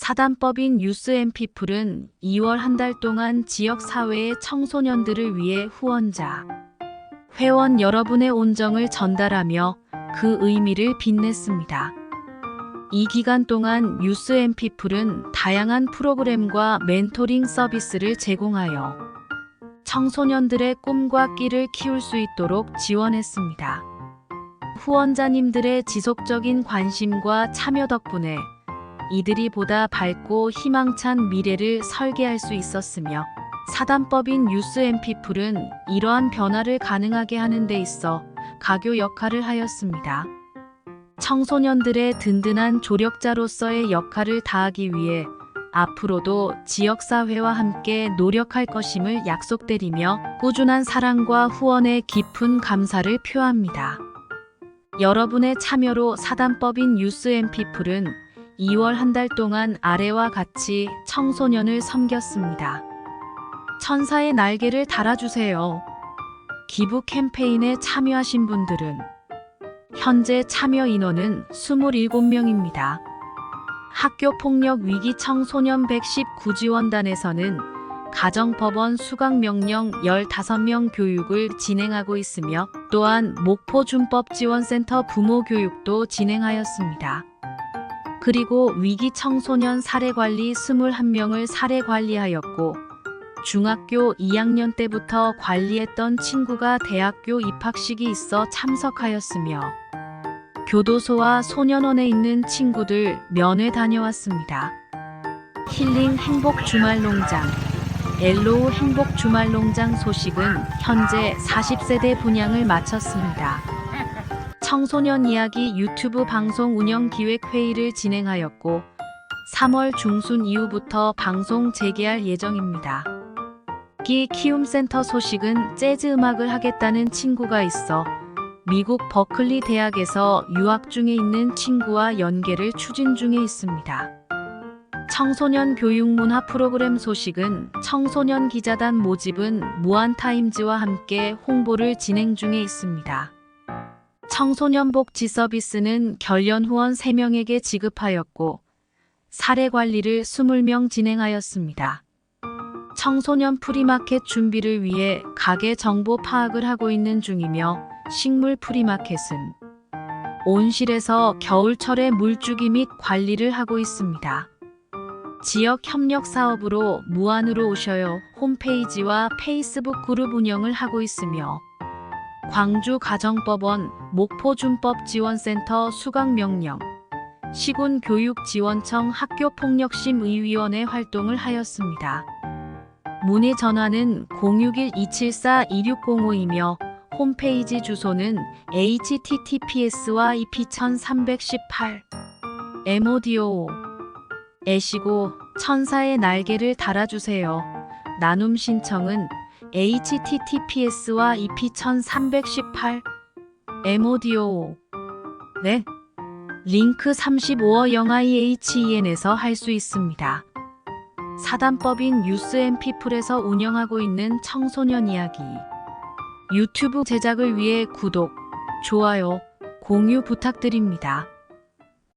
사단법인 뉴스앤피플은 2월 한 달 동안 지역 사회의 청소년들을 위해 후원자, 회원 여러분의 온정을 전달하며 그 의미를 빛냈습니다. 이 기간 동안 뉴스앤피플은 다양한 프로그램과 멘토링 서비스를 제공하여 청소년들의 꿈과 끼를 키울 수 있도록 지원했습니다. 후원자님들의 지속적인 관심과 참여 덕분에 이들이 보다 밝고 희망찬 미래를 설계할 수 있었으며 사단법인 뉴스앤피플은 이러한 변화를 가능하게 하는 데 있어 가교 역할을 하였습니다. 청소년들의 든든한 조력자로서의 역할을 다하기 위해 앞으로도 지역사회와 함께 노력할 것임을 약속드리며 꾸준한 사랑과 후원에 깊은 감사를 표합니다. 여러분의 참여로 사단법인 뉴스앤피플은 2월 한 달 동안 아래와 같이 청소년을 섬겼습니다. 천사의 날개를 달아주세요. 기부 캠페인에 참여하신 분들은 현재 참여 인원은 27명입니다. 학교 폭력 위기 청소년 119 지원단에서는 가정법원 수강명령 15명 교육을 진행하고 있으며 또한 목포준법지원센터 부모 교육도 진행하였습니다. 그리고 위기 청소년 사례관리 21명을 사례 관리하였고 중학교 2학년 때부터 관리했던 친구가 대학교 입학식이 있어 참석하였으며 교도소와 소년원에 있는 친구들 면회 다녀왔습니다. 힐링 행복 주말 농장 엘로우 행복 주말 농장 소식은 현재 40세대 분양을 마쳤습니다. 청소년 이야기 유튜브 방송 운영 기획 회의를 진행하였고 3월 중순 이후부터 방송 재개할 예정입니다. 기 키움센터 소식은 재즈 음악을 하겠다는 친구가 있어 미국 버클리 대학에서 유학 중에 있는 친구와 연계를 추진 중에 있습니다. 청소년 교육 문화 프로그램 소식은 청소년 기자단 모집은 무한타임즈와 함께 홍보를 진행 중에 있습니다. 청소년 복지 서비스는 결연 후원 3명에게 지급하였고 사례 관리를 20명 진행하였습니다. 청소년 프리마켓 준비를 위해 가게 정보 파악을 하고 있는 중이며 식물 프리마켓은 온실에서 겨울철에 물주기 및 관리를 하고 있습니다. 지역 협력 사업으로 무안으로 오셔요 홈페이지와 페이스북 그룹 운영을 하고 있으며 광주 가정법원 목포준법지원센터 수강명령 시군교육지원청 학교폭력심의위원회 활동을 하였습니다. 문의 전화는 061-274-2605이며 홈페이지 주소는 https와 ep1318 모디오 애시고 천사의 날개를 달아주세요. 나눔 신청은 https와 ep1318 모디오 네. 링크 35어 영화 EHEN에서 할 수 있습니다. 사단법인 뉴스앤피플에서 운영하고 있는 청소년 이야기. 유튜브 제작을 위해 구독, 좋아요, 공유 부탁드립니다.